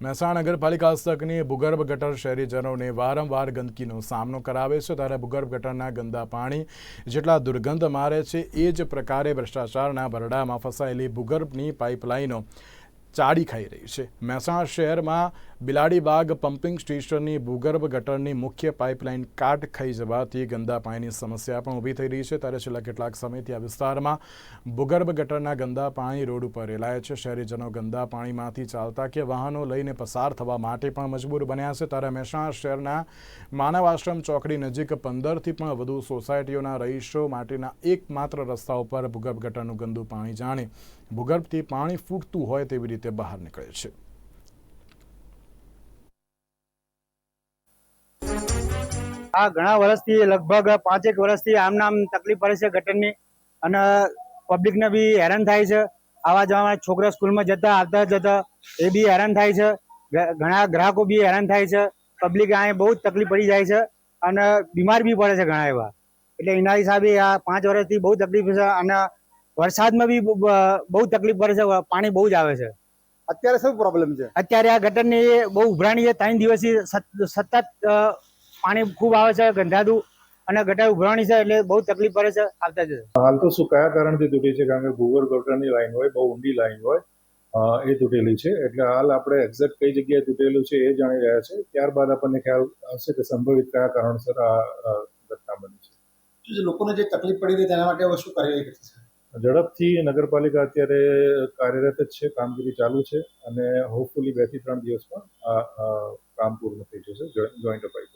મહેસાણા નગરપાલિકા હસ્તકની ભૂગર્ભ ગટર શહેરીજનોને વારંવાર ગંદકીનો સામનો કરાવે છે ત્યારે ભૂગર્ભ ગટરના ગંદા પાણી જેટલા દુર્ગંધ મારે છે, એ જ પ્રકારે ભ્રષ્ટાચારના ભરડામાં ફસાયેલી ભૂગર્ભની પાઇપલાઇનો ચાડી ખાઈ રહી છે. મહેસાણા શહેરમાં બિલાડીબાગ પમ્પિંગ સ્ટેશનની ભૂગર્ભ ગટરની મુખ્ય પાઇપલાઇન કાટ ખાઈ જવાથી ગંદા પાણીની સમસ્યા પણ ઊભી થઈ રહી છે. ત્યારે છેલ્લા કેટલાક સમયથી આ વિસ્તારમાં ભૂગર્ભ ગટરના ગંદા પાણી રોડ ઉપર રેલાય છે. શહેરીજનો ગંદા પાણીમાંથી ચાલતા કે વાહનો લઈને પસાર થવા માટે પણ મજબૂર બન્યા છે. ત્યારે મહેસાણા શહેરના માનવ આશ્રમ ચોકડી નજીક પંદરથી પણ વધુ સોસાયટીઓના રહીશો માટેના એકમાત્ર રસ્તા ઉપર ભૂગર્ભ ગટરનું ગંદુ પાણી જાણે ભૂગર્ભથી પાણી ફૂટતું હોય તેવી રીતે બહાર નીકળે છે. આ ઘણા વર્ષથી, લગભગ પાંચેક વર્ષથી આમ નામ તકલીફ પડે છે ગટરની અને પબ્લિકને બી હેરાન થાય છે. આવા જવા છોકરા સ્કૂલમાં જતા, આવતા જતા એ બી હેરાન થાય છે. ઘણા ગ્રાહકો બી હેરાન થાય છે. પબ્લિક અહીંયા બહુ જ તકલીફ પડી જાય છે અને બીમાર બી પડે છે ઘણા એવા. એટલે એના હિસાબે આ પાંચ વર્ષથી બહુ તકલીફ છે અને વરસાદમાં બ- બહુ તકલીફ પડે છે. પાણી બહુ જ આવે છે. અત્યારે શું પ્રોબ્લેમ છે? અત્યારે આ ગટરની બહુ ઉભરાણી છે. ત્રણ દિવસથી સતત પાણી ખૂબ આવે છે ગંધાતું અને ગટર ઉભરાણી છે એટલે બહુ તકલીફ પડે છે આવતા જતા હાલ તો શું કયા કારણથી તૂટી છે? કારણ કે ભૂગર ગટરની લાઈન હોય બહુ ઊંડી લાઈન હોય એ તૂટેલી છે. એટલે હાલ આપણે એક્ઝેક્ટ કઈ જગ્યાએ તૂટેલું છે એ જાણી રહ્યા છે. ત્યારબાદ આપણને ખ્યાલ આવશે કે સંભવિત કયા કારણસર આ ઘટના બની છે. લોકોને જે તકલીફ પડી રહી તેના માટે હવે શું કાર્યવાહી કરશે ઝડપથી નગરપાલિકા અત્યારે કાર્યરત જ છે, કામગીરી ચાલુ છે અને હોપફુલી બેથી ત્રણ દિવસમાં આ કામ પૂર્ણ થઈ જશે જોઈન્ટ અપાઈ